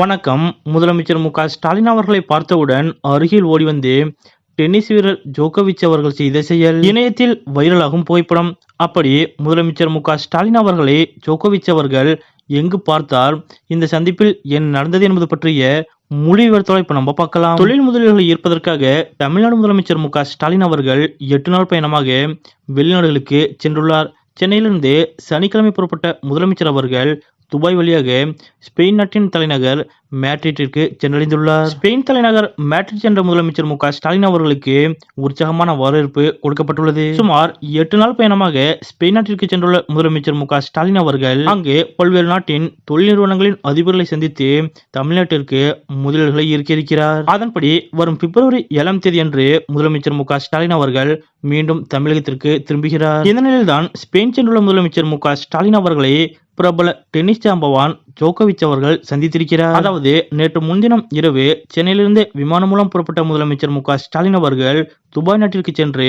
வணக்கம். முதலமைச்சர் மு க ஸ்டாலின் அவர்களை பார்த்தவுடன் அருகில் ஓடி வந்து டென்னிஸ் வீரர் ஜோகோவிச் அவர்கள் செய்த செயல். இணையத்தில் வைரலாகும் புகைப்படம். அப்படி முதலமைச்சர் மு ஸ்டாலின் அவர்களை ஜோகோவிச் அவர்கள் எங்கு பார்த்தால் இந்த சந்திப்பில் என்ன நடந்தது என்பது பற்றிய முழு விவரத்தோட இப்ப நம்ம பார்க்கலாம். தொழில் முதலீடுகளை ஈர்ப்பதற்காக தமிழ்நாடு முதலமைச்சர் மு ஸ்டாலின் அவர்கள் எட்டு நாள் பயணமாக வெளிநாடுகளுக்கு சென்றுள்ளார். சென்னையிலிருந்து சனிக்கிழமை புறப்பட்ட முதலமைச்சர் அவர்கள் துபாய் வழியாக ஸ்பெயின் நாட்டின் தலைநகர் மேட்ரிட்டிற்கு சென்றடைந்துள்ளார். ஸ்பெயின் தலைநகர் மேட்ரிட் சென்ற முதலமைச்சர் மு ஸ்டாலின் அவர்களுக்கு உற்சாகமான வரவேற்பு கொடுக்கப்பட்டுள்ளது. சுமார் எட்டு நாள் பயணமாக ஸ்பெயின் நாட்டிற்கு சென்றுள்ள முதலமைச்சர் மு ஸ்டாலின் அவர்கள் அங்கு பல்வேறு நாட்டின் தொழில் நிறுவனங்களின் அதிபர்களை சந்தித்து தமிழ்நாட்டிற்கு முதலீடுகளை ஈர்க்கியிருக்கிறார் அதன்படி வரும் பிப்ரவரி ஏழாம் தேதி அன்று முதலமைச்சர் மு ஸ்டாலின் அவர்கள் மீண்டும் தமிழகத்திற்கு திரும்புகிறார். இந்த நிலையில்தான் ஸ்பெயின் சென்றுள்ள முதலமைச்சர் மு ஸ்டாலின் அவர்களை பிரபல டென்னிஸ் ஜாம்பவான் ஜோகோவிச் அவர்கள் சந்தித்திருக்கிறார். அதாவது நேற்று முன்தினம் இரவு சென்னையிலிருந்து விமானம் மூலம் புறப்பட்ட முதலமைச்சர் மு ஸ்டாலின் அவர்கள் துபாய் நாட்டிற்கு சென்று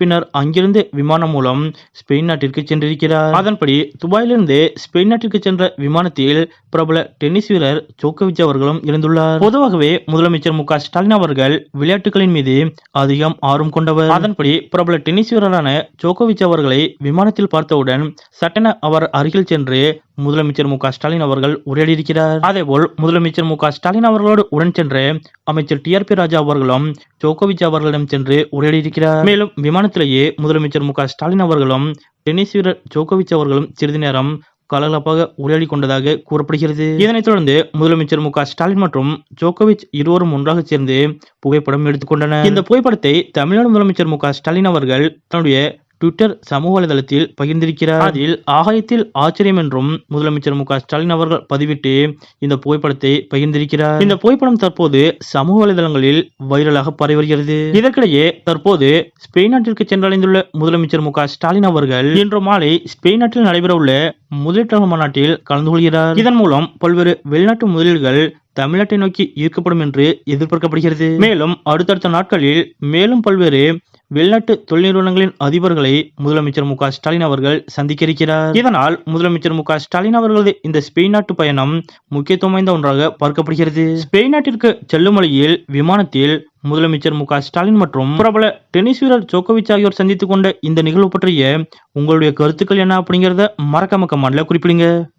பின்னர் அங்கிருந்து விமானம் மூலம் ஸ்பெயின் நாட்டிற்கு சென்றிருக்கிறார். அதன்படி துபாயிலிருந்து ஸ்பெயின் நாட்டிற்கு சென்ற விமானத்தில் பிரபல டென்னிஸ் வீரர் ஜோக்கோவிச் அவர்களும் இருந்துள்ளார். பொதுவாகவே முதலமைச்சர் மு ஸ்டாலின் அவர்கள் விளையாட்டுகளின் மீது அதிகம் ஆர்வம் கொண்டவர். அதன்படி பிரபல டென்னிஸ் வீரரான ஜோகோவிச் அவர்களை விமானத்தில் பார்த்தவுடன் சட்டென அவர் அருகில் சென்று முதலமைச்சர் மு ஸ்டாலின் அவர்கள் உரையாடியிருக்கிறார். அதேபோல் முதலமைச்சர் மு ஸ்டாலின் அவர்களோடு உடன் சென்று அமைச்சர் டி ஆர் பி ராஜா அவர்களும் ஜோகோவிச் அவர்களிடம் சென்று உரையாடியிருக்கிறார். மேலும் விமானத்திலேயே முதலமைச்சர் மு ஸ்டாலின் அவர்களும் டென்னிஸ் வீரர் ஜோகோவிச் அவர்களும் சிறிது நேரம் கலகலப்பாக உரையாடி கொண்டதாக கூறப்படுகிறது. இதனைத் தொடர்ந்து முதலமைச்சர் மு ஸ்டாலின் மற்றும் ஜோகோவிச் இருவரும் ஒன்றாக சேர்ந்து புகைப்படம் எடுத்துக்கொண்டனர் இந்த புகைப்படத்தை தமிழ்நாடு முதலமைச்சர் மு ஸ்டாலின் அவர்கள் தன்னுடைய ட்விட்டர் சமூக வலைதளத்தில் பகிர்ந்திருக்கிறார் அதில் ஆகாயத்தில் ஆச்சரியம் என்றும் முதலமைச்சர் மு ஸ்டாலின் அவர்கள் பதிவிட்டு இந்த புகைப்படத்தை பகிர்ந்திருக்கிறார். இந்த புகைப்படம் தற்போது சமூக வலைதளங்களில் வைரலாக பரவி வருகிறது. இதற்கிடையே தற்போது ஸ்பெயின் நாட்டிற்கு சென்றடைந்துள்ள முதலமைச்சர் மு ஸ்டாலின் அவர்கள் இன்று மாலை ஸ்பெயின் நாட்டில் நடைபெறவுள்ள முதலீட்டாளர் மாநாட்டில் கலந்து கொள்கிறார். இதன் மூலம் பல்வேறு வெளிநாட்டு முதலீடுகள் தமிழ்நாட்டை நோக்கி ஈர்க்கப்படும் என்று எதிர்பார்க்கப்படுகிறது. மேலும் அடுத்தடுத்த நாட்களில் மேலும் பல்வேறு வெளிநாட்டு தொழில் நிறுவனங்களின் அதிபர்களை முதலமைச்சர் மு ஸ்டாலின் அவர்கள் சந்திக்க இருக்கிறார். இதனால் முதலமைச்சர் மு ஸ்டாலின் அவர்களது இந்த ஸ்பெயின் நாட்டு பயணம் முக்கியத்துவம் வாய்ந்த ஒன்றாக பார்க்கப்படுகிறது. ஸ்பெயின் நாட்டிற்கு செல்லும் வழியில் விமானத்தில் முதலமைச்சர் மு ஸ்டாலின் மற்றும் பிரபல டென்னிஸ் வீரர் ஜோகோவிச் ஆகியோர் சந்தித்துக் கொண்ட இந்த நிகழ்வு பற்றிய உங்களுடைய கருத்துக்கள் என்ன அப்படிங்கறத மறக்காம கமெண்ட்ல குறிப்பிடுங்க.